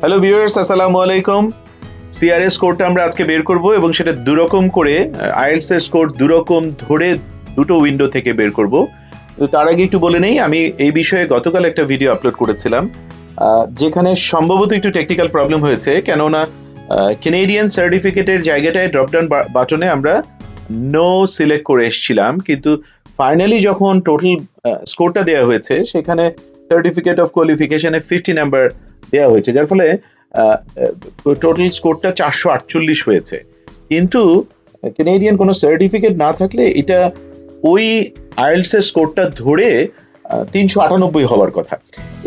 Hello viewers আসসালামু আলাইকুম CRS স্কোরটা আমরা আজকে বের করব এবং সেটা দুরকম করে আইএলস এর স্কোর দুরকম ধরে দুটো উইন্ডো থেকে বের করব। তার আগে একটু বলে নেই, আমি এই বিষয়ে গতকাল একটা ভিডিও আপলোড করেছিলাম যেখানে সম্ভবত একটু টেকনিক্যাল প্রবলেম হয়েছে, কেননা কেনেডিয়ান সার্টিফিকেটের জায়গাটায় ড্রপডাউন বাটনে আমরা নো সিলেক্ট করে এসেছিলাম, কিন্তু ফাইনালি যখন টোটাল স্কোরটা দেওয়া হয়েছে, সেখানে সার্টিফিকেট অফ কোয়ালিফিকেশনে ফিফটি নাম্বার দেওয়া হয়েছে, যার ফলে টোটাল স্কোরটা চারশো আটচল্লিশ হয়েছে। কিন্তু কেনেডিয়ান কোনো সার্টিফিকেট না থাকলে এটা ওই আইএলস এর স্কোরটা ধরে তিনশো আটানব্বই হওয়ার কথা।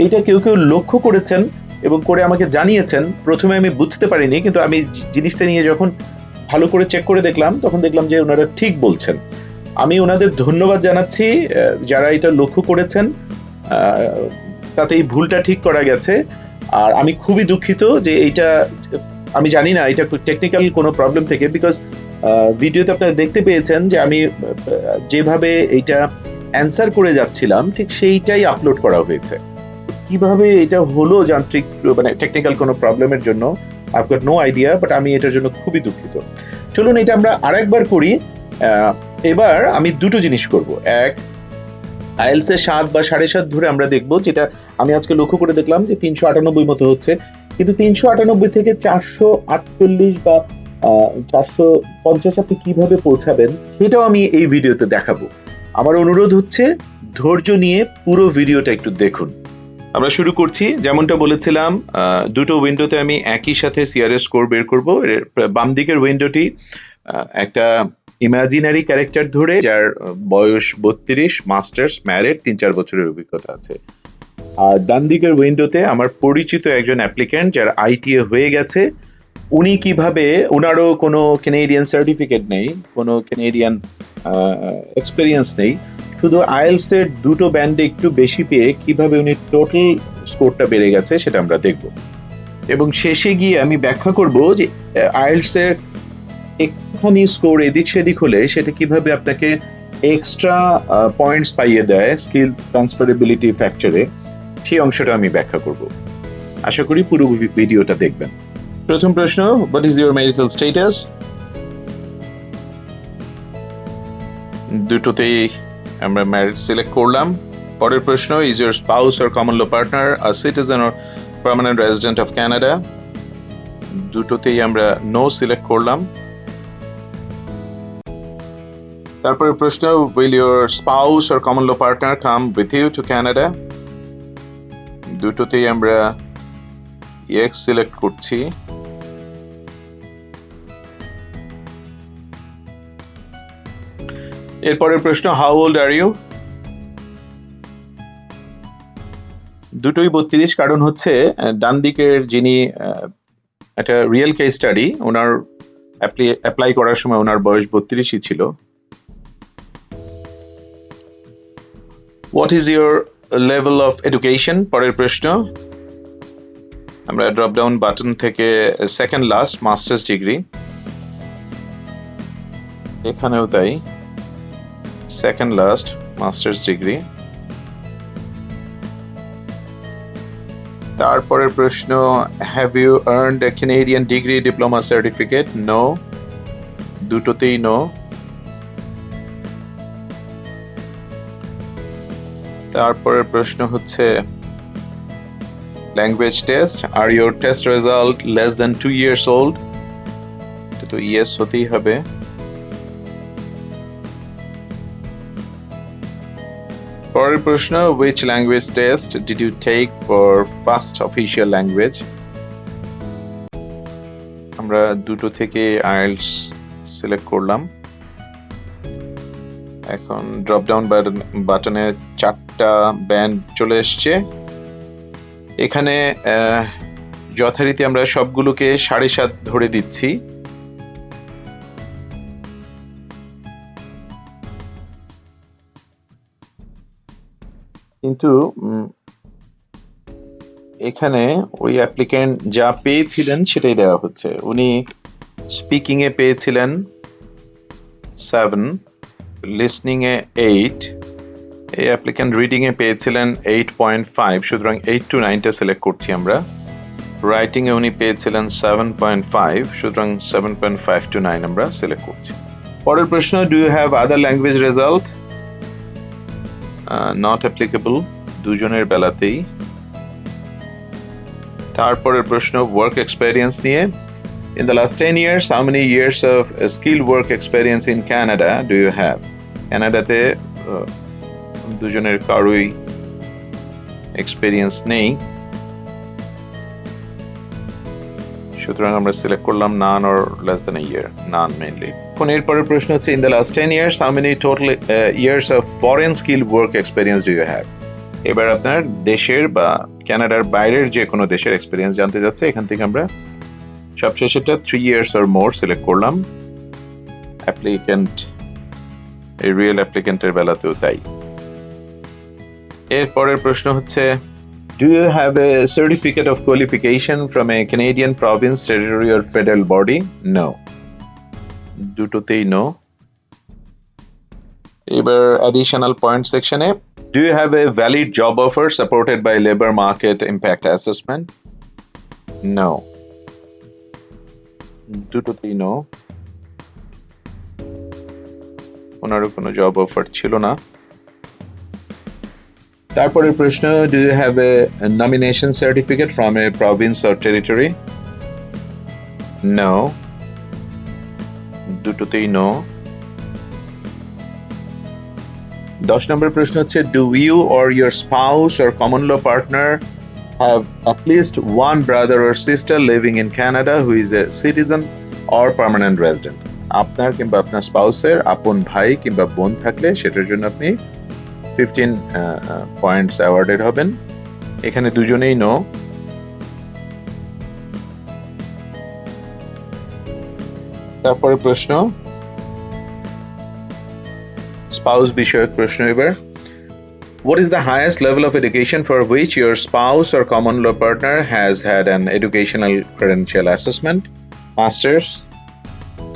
এইটা কেউ কেউ লক্ষ্য করেছেন এবং করে আমাকে জানিয়েছেন। প্রথমে আমি বুঝতে পারিনি, কিন্তু আমি জিনিসটা নিয়ে যখন ভালো করে চেক করে দেখলাম, তখন দেখলাম যে ওনারা ঠিক বলছেন। আমি ওনাদের ধন্যবাদ জানাচ্ছি যারা এটা লক্ষ্য করেছেন তাতে এই ভুলটা ঠিক করা গেছে। আর আমি খুবই দুঃখিত যে এইটা, আমি জানি না, এটা টেকনিক্যাল কোনো প্রবলেম থেকে বিকজ ভিডিওতে আপনারা দেখতে পেয়েছেন যে আমি যেভাবে এইটা অ্যান্সার করে যাচ্ছিলাম, ঠিক সেইটাই আপলোড করা হয়েছে। কীভাবে এটা হলো যান্ত্রিক মানে টেকনিক্যাল কোনো প্রবলেমের জন্য I got no idea but আমি এটার জন্য খুবই দুঃখিত। চলুন এটা আমরা আরেকবার করি। এবার আমি দুটো জিনিস করব। এক আইএলস সাত বা সাড়ে সাত ধরে আমরা দেখব, যেটা আমি আজকে লক্ষ্য করে দেখলাম যে তিনশো আটানব্বই মতো হচ্ছে। কিন্তু তিনশো আটানব্বই থেকে চারশো আটচল্লিশ বা চারশো পঞ্চাশ আপনি কীভাবে পৌঁছাবেন, সেটাও আমি এই ভিডিওতে দেখাবো। আমার অনুরোধ হচ্ছে, ধৈর্য নিয়ে পুরো ভিডিওটা একটু দেখুন। আমরা শুরু করছি, যেমনটা বলেছিলাম দুটো উইন্ডোতে আমি একই সাথে সিআরএস স্কোর বের করব। বাম দিকের উইন্ডোটি একটা ইমাজিনারি ক্যারেক্টার ধরে, যার বয়স বত্রিশ মাস্টার্স ম্যারেড তিন চার বছরের অভিজ্ঞতা আছে। আর ডান দিকের উইন্ডোতে আমার পরিচিত একজন অ্যাপ্লিক্যান্ট যার আইটিএ হয়ে গেছে। উনি কীভাবে ওনারও কোনো কেনেডিয়ান সার্টিফিকেট নেই, কোনো কেনেডিয়ান এক্সপিরিয়েন্স নেই। শুধু আইএলস এর দুটো ব্যান্ডে একটু বেশি পেয়ে কীভাবে উনি টোটাল স্কোরটা বেড়ে গেছে সেটা আমরা দেখব। এবং শেষে গিয়ে আমি ব্যাখ্যা করব যে আইএলস এর একটুখানি স্কোর এদিক সেদিক হলে সেটা কীভাবে আপনাকে এক্সট্রা পয়েন্টস পাইয়ে দেয় স্কিল ট্রান্সফারেবিলিটি ফ্যাক্টরে সেই অংশটা আমি ব্যাখ্যা করব। আশা করি পুরো ভিডিওটা দেখবেন। প্রথম প্রশ্ন what is your marital status দুটোতেই আমরা ম্যারিড সিলেক্ট করলাম। পরের প্রশ্ন is your spouse or common law partner are citizen or permanent resident of Canada দুটোতেই আমরা নো সিলেক্ট করলাম। তারপরে প্রশ্ন will your spouse or common law partner come with you to Canada দুটোতেই আমরা ইয়েক্স সিলেক্ট করছি। এরপরের প্রশ্ন হাউ ওল্ড আর ইউ দুটোই বত্রিশ, কারণ হচ্ছে ডান দিকের যিনি একটা রিয়েল কেস স্টাডি ওনার অ্যাপ্লাই করার সময় ওনার বয়স বত্রিশই ছিল। What is your level of education পরের প্রশ্ন। আমরা ড্রপ ডাউন বাটন থেকে সেকেন্ড লাস্ট মাস্টার্স ডিগ্রি এখানেও তাই। সেকেন্ড লাস্ট মাস্টার্স ডিগ্রি তারপরের প্রশ্ন have you earned a Canadian degree diploma certificate no দুটোতেই নো তারপরের প্রশ্ন হচ্ছে language test are your test result less than two years old তো ইয়েস হতেই হবে। পরের প্রশ্ন, which language test did you take for first official language? আমরা দুটো থেকে আইএলস সিলেক্ট করলাম। এখন ড্রপ ডাউন বাটনে চারটা ব্যান্ড চলে এসছে। এখানে যথারীতি আমরা সবগুলোকে সাড়ে সাত ধরে দিচ্ছি। কিন্তু এখানে ওই অ্যাপ্লিক্যান্ট যা পেয়েছিলেন সেটাই দেওয়া হচ্ছে। উনি স্পিকিং এ পেয়েছিলেন সেভেন লিসনিং এ এইট এই অ্যাপ্লিক্যান্ট রিডিং এ পেয়েছিলেন এইট পয়েন্ট ফাইভ সুতরাং এইট টু নাইনটা সিলেক্ট করছি আমরা। রাইটিং এ উনি পেয়েছিলেন সেভেন পয়েন্ট ফাইভ সুতরাং seven point five to nine আমরা সিলেক্ট করছি। পরের প্রশ্ন do you have other language result not applicable দুজনের বেলাতেই। তারপরের প্রশ্ন ওয়ার্ক এক্সপেরিয়েন্স নিয়ে। In the last 10 years, how many years of uh, skilled work experience in Canada do you have? ক্যানাডাতে uh, দুজনের কারোই এক্সপেরিয়েন্স নেই। সুতরাং আমরা সিলেক্ট করলাম none or less than year none mainly এখন এরপরের প্রশ্ন হচ্ছে in the last ten years how many total years of foreign skill work experience do you have এবার আপনার দেশের বা কানাডার বাইরের যে কোনো দেশের এক্সপেরিয়েন্স জানতে যাচ্ছে এখান থেকে আমরা সবশেষেটা three years or more select করলাম। অ্যাপ্লিকেন্ট এই রিয়েল অ্যাপ্লিকেন্টের বেলাতেও তাই। এরপরের প্রশ্ন হচ্ছে do you have a certificate of qualification from a Canadian province territory or federal body no দুটোতেই নো এবার অ্যাডিশনাল পয়েন্ট সেকশনে do you have a valid job offer supported by labour market impact assessment no দুটোতেই no ওনারও কোনো job offer ছিল না। তারপরের প্রশ্ন do you have a nomination certificate from a province or territory no দুটোতেই no দশ নম্বর প্রশ্ন হচ্ছে do you or your spouse or common law partner have at least one brother or sister living in Canada who is a citizen or permanent resident. আপনার কিংবা আপনার স্পাউসের আপন ভাই কিংবা বোন থাকলে সেটার জন্য আপনি ফিফটিন পয়েন্টস অ্যাওয়ার্ডেড হবেন। এখানে দুজনেই নো তারপরে প্রশ্ন। স্পাউস বিষয়ক প্রশ্ন এবার। What is the highest level of education for which your spouse or common law partner has had an educational credential assessment? Masters.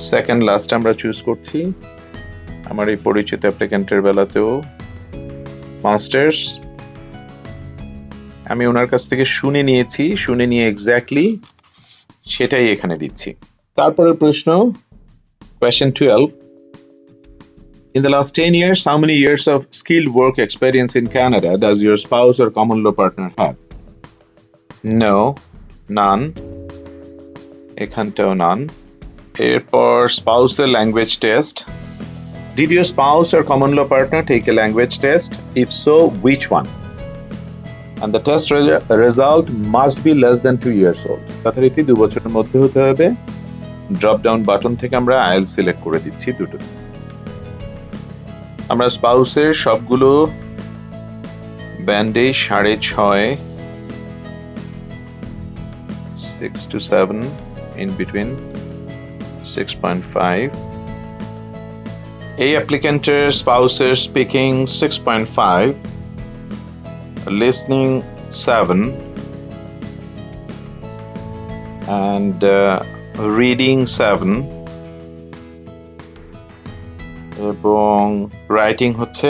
Second last আমরা চুজ করছি আমার এই পরিচিত অ্যাপ্লিকেন্টের বেলাতেও মাস্টার্স আমি ওনার কাছ থেকে শুনে নিয়েছি শুনে নিয়ে এক্স্যাক্টলি সেটাই এখানে দিচ্ছি তারপরের প্রশ্ন question twelve In the last 10 years, how many years of skilled work experience in Canada does your spouse or common law partner have? No, none. এখানটাও none. এরপর spousal language test. Did your spouse or common law partner take a language test? If so, which one? And the test re- result must be less than two years old. যথারীতি দু বছরের মধ্যে হতে হবে drop down button থেকে আমরা IL select করে দিচ্ছি দুটো আমরা স্পাউসের সবগুলো ব্যান্ডে সাড়ে ছয় six to seven in between six point five এই অ্যাপ্লিকেন্টের স্পাউসের speaking six point five listening seven and reading seven এবং রাইটিং হচ্ছে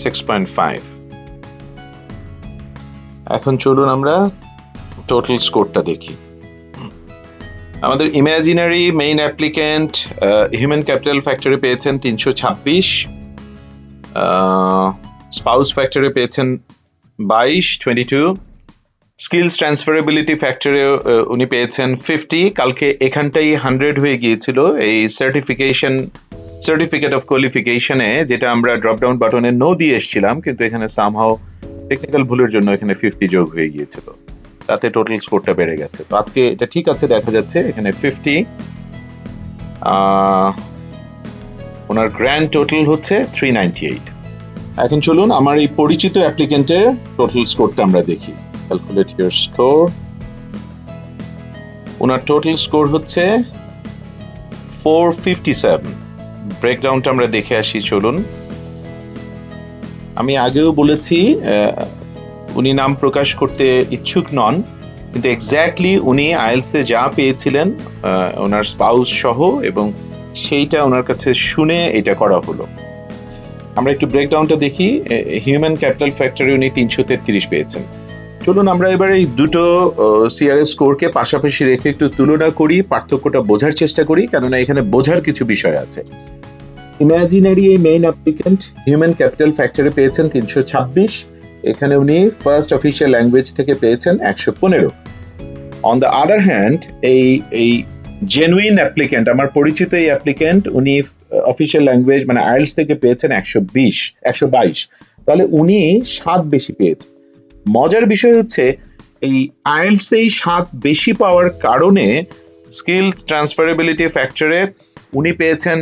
সিক্স পয়েন্ট ফাইভ এখন চলুন আমরা টোটাল স্কোরটা দেখি। আমাদের imaginary main applicant human capital factory পেয়েছেন তিনশো ছাব্বিশ স্পাউস ফ্যাক্টরি পেয়েছেন বাইশ টোয়েন্টি টু স্কিলস ট্রান্সফারেবিলিটি ফ্যাক্টরে উনি পেয়েছেন ফিফটি কালকে এখানটাই হান্ড্রেড হয়ে গিয়েছিল, এই সার্টিফিকেশন সার্টিফিকেট অফ কোয়ালিফিকেশনে যেটা আমরা ড্রপ ডাউন বাটনে নো দিয়ে এসেছিলাম, কিন্তু এখানে সামহাও টেকনিক্যাল ভুলের জন্য এখানে ফিফটি যোগ হয়ে গিয়েছিল। তাতে টোটাল স্কোরটা বেড়ে গেছে। তো আজকে এটা ঠিক আছে, দেখা যাচ্ছে, এখানে ফিফটি ওনার গ্র্যান্ড টোটাল হচ্ছে থ্রি নাইনটি এইট এখন চলুন, আমার এই পরিচিত অ্যাপ্লিকেন্টের টোটাল স্কোরটা আমরা দেখি। ক্যালকুলেট ইউর স্কোর ওনার টোটাল স্কোর হচ্ছে ফোর ফিফটি সেভেন ব্রেকডাউনটা আমরা দেখে আসি, চলুন। আমি আগেও বলেছি উনি নাম প্রকাশ করতে ইচ্ছুক নন, কিন্তু এক্স্যাক্টলি উনি আইএলসে যা পেয়েছিলেন ওনার স্পাউস সহ এবং সেইটা ওনার কাছে শুনে এটা করা হলো। আমরা একটু ব্রেকডাউনটা দেখি হিউম্যান ক্যাপিটাল ফ্যাক্টরি উনি তিনশো তেত্রিশ পেয়েছেন। চলুন আমরা এবার এই দুটো সিআরএস স্কোরকে পাশাপাশি রেখে একটু তুলনা করি, পার্থক্যটা বোঝার চেষ্টা করি, কেননা এখানে বোঝার কিছু বিষয় আছে। ইমাজিনারি এই মেইন অ্যাপ্লিকেন্ট হিউম্যান ক্যাপিটাল ফ্যাক্টরে পেয়েছেন তিনশো ছাব্বিশ, এখানে উনি ফার্স্ট অফিসিয়াল ল্যাঙ্গুয়েজ থেকে পেয়েছেন একশো পনেরো। অন দ্য আদার হ্যান্ড এই এই জেনুইন অ্যাপ্লিকেন্ট আমার পরিচিত এই অ্যাপ্লিকেন্ট উনি অফিসিয়াল ল্যাঙ্গুয়েজ মানে আইএলস থেকে পেয়েছেন একশো বিশ, একশো বাইশ। তাহলে উনি সাত বেশি পেয়েছেন। মজার বিষয় হচ্ছে, এই আইএলস এই সাত বেশি পাওয়ার কারণে স্কিল ট্রান্সফারেবিলিটি ফ্যাক্টরে উনি পেয়েছেন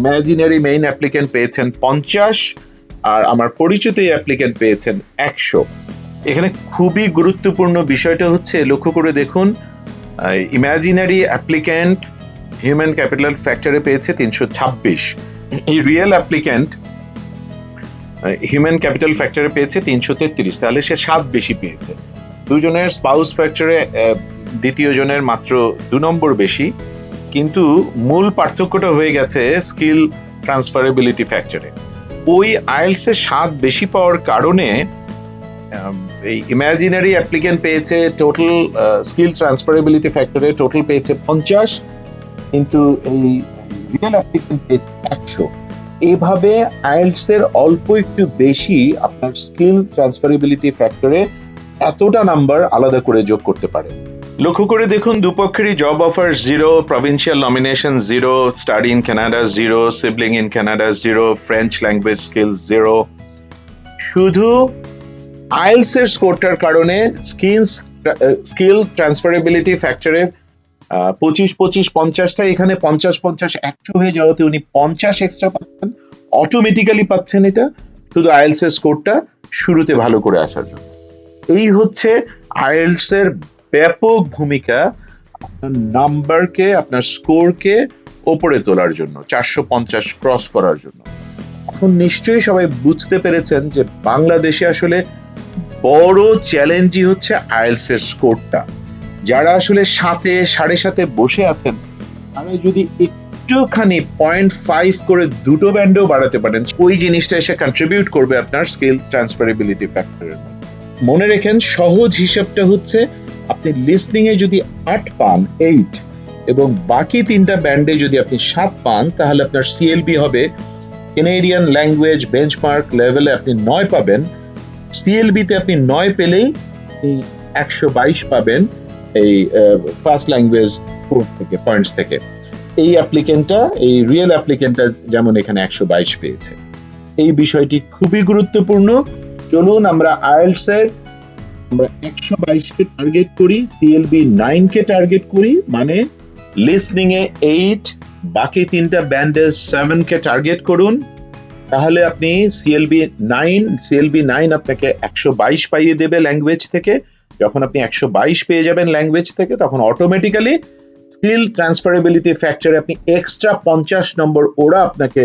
ইমাজিনারি মেইন অ্যাপ্লিকেন্ট পেয়েছেন পঞ্চাশ, আর আমার পরিচিত অ্যাপ্লিকেন্ট পেয়েছেন একশো। এখানে খুবই গুরুত্বপূর্ণ বিষয়টা হচ্ছে, লক্ষ্য করে দেখুন ইমাজিনারি অ্যাপ্লিক্যান্ট হিউম্যান ক্যাপিটাল ফ্যাক্টরে পেয়েছে তিনশো ছাব্বিশ। এই রিয়েল অ্যাপ্লিক্যান্ট হিউম্যান ক্যাপিটাল ফ্যাক্টরে পেয়েছে তিনশো তেত্রিশ, তাহলে সে সাত বেশি পেয়েছে। দুজনের স্পাউস ফ্যাক্টরে দ্বিতীয় জনের মাত্র দু নম্বর বেশি, কিন্তু মূল পার্থক্যটা হয়ে গেছে স্কিল ট্রান্সফারেবিলিটি ফ্যাক্টরে ওই আইএলসে সাত বেশি পাওয়ার কারণে এই ইমাজিনারি অ্যাপ্লিকেন্ট পেয়েছে টোটাল স্কিল ট্রান্সফারেবিলিটি ফ্যাক্টরে টোটাল পেয়েছে পঞ্চাশ, কিন্তু এই রিয়েল অ্যাপ্লিকেন্ট পেয়েছে একশো। এইভাবে আইএলস এর অল্প একটু বেশি আপনার স্কিল ট্রান্সফারেবিলিটি ফ্যাক্টরে এতটা নাম্বার আলাদা করে যোগ করতে পারে। লক্ষ্য করে দেখুন, দুপক্ষেরই job offer zero provincial nomination zero study in Canada zero sibling in Canada zero French language skill zero শুধু আইএলস এর স্কোরটার কারণে স্কিলস স্কিল ট্রান্সফারেবিলিটি ফ্যাক্টরে পঁচিশ পঁচিশ, পঞ্চাশটা, এখানে পঞ্চাশ পঞ্চাশ, একশো হয়ে যাওয়াতে উনি পঞ্চাশ এক্সট্রা পাচ্ছেন। অটোমেটিক্যালি পাচ্ছেন এটা। শুধু আইএলস এর স্কোরটা শুরুতে ভালো করে আসার জন্য। এই হচ্ছে আইএলস এর ব্যাপক ভূমিকা নাম্বারকে আপনার স্কোরকে ওপরে তোলার জন্য, চারশো পঞ্চাশ ক্রস করার জন্য। এখন নিশ্চয়ই সবাই বুঝতে পেরেছেন যে বাংলাদেশে আসলে বড় চ্যালেঞ্জই হচ্ছে আইএলস এর স্কোরটা যারা আসলে সাথে, সাড়ে সাথে বসে আছেন, তারা যদি একটুখানি পয়েন্ট ফাইভ করে দুটো ব্যান্ডেও বাড়াতে পারেন, ওই জিনিসটা এসে কন্ট্রিবিউট করবে আপনার স্কিল ট্রান্সফারেবিলিটি ফ্যাক্টরের মনে রেখেন, সহজ হিসাবটা হচ্ছে, আপনি লিসনিং এ যদি আট পান এইট এবং বাকি তিনটা ব্যান্ডে যদি আপনি সাত পান, তাহলে আপনার সিএলবি হবে। কেনেডিয়ান ল্যাঙ্গুয়েজ বেঞ্চমার্ক লেভেলে আপনি নয় পাবেন। সিএলবিতে আপনি নয় পেলেই একশো বাইশ পাবেন। এই ফার্স্ট ল্যাঙ্গুয়েজ কোর্স থেকে পয়েন্টস থেকে। এই অ্যাপ্লিকেন্টটা এই রিয়েল অ্যাপ্লিকেন্টটা যেমন এখানে একশো বাইশ পেয়েছে। এই বিষয়টি খুবই গুরুত্বপূর্ণ। চলুন আমরা আইএলস এর, আমরা একশো বাইশকে টার্গেট করি সিএলবি নাইন কে টার্গেট করি মানে লিসনিং এ এইট বাকি তিনটা ব্যান্ডে সেভেন কে টার্গেট করুন। তাহলে আপনি সিএলবি নাইন সিএলবি নাইন আপনাকে একশো বাইশ পাইয়ে দেবে ল্যাঙ্গুয়েজ থেকে। যখন আপনি একশো বাইশ পেয়ে যাবেন ল্যাঙ্গুয়েজ থেকে, তখন অটোমেটিক্যালি স্কিল ট্রান্সফারেবিলিটি ফ্যাক্টরে আপনি এক্সট্রা পঞ্চাশ নম্বর ওরা আপনাকে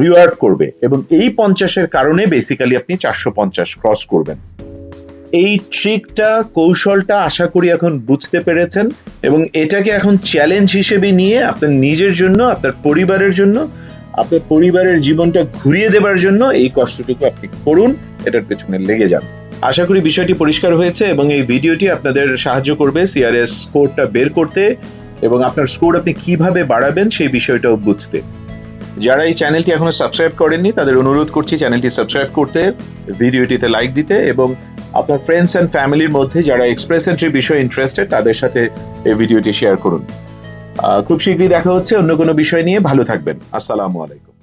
রিওয়ার্ড করবে। এবং এই পঞ্চাশের কারণে বেসিক্যালি আপনি চারশো পঞ্চাশ ক্রস করবেন। এই ট্রিকটা কৌশলটা আশা করি এখন বুঝতে পেরেছেন এবং এটাকে এখন চ্যালেঞ্জ হিসেবে নিয়ে আপনার নিজের জন্য, আপনার পরিবারের জন্য, আপনার পরিবারের জীবনটা ঘুরিয়ে দেবার জন্য এই কষ্টটুকু আপনি করুন, এটার পেছনে লেগে যান। আশা করি বিষয়টি পরিষ্কার হয়েছে এবং এই ভিডিওটি আপনাদের সাহায্য করবে সিআরএস স্কোরটা বের করতে এবং আপনার স্কোর আপনি কীভাবে বাড়াবেন সেই বিষয়টাও বুঝতে। যারা এই চ্যানেলটি এখনও সাবস্ক্রাইব করেননি, তাদের অনুরোধ করছি চ্যানেলটি সাবস্ক্রাইব করতে, ভিডিওটিতে লাইক দিতে এবং আপনার ফ্রেন্ডস অ্যান্ড ফ্যামিলির মধ্যে যারা এক্সপ্রেস এন্ট্রি বিষয়ে ইন্টারেস্টেড তাদের সাথে এই ভিডিওটি শেয়ার করুন। খুব শীঘ্রই দেখা হচ্ছে অন্য কোনো বিষয় নিয়ে। ভালো থাকবেন। আসসালামু আলাইকুম।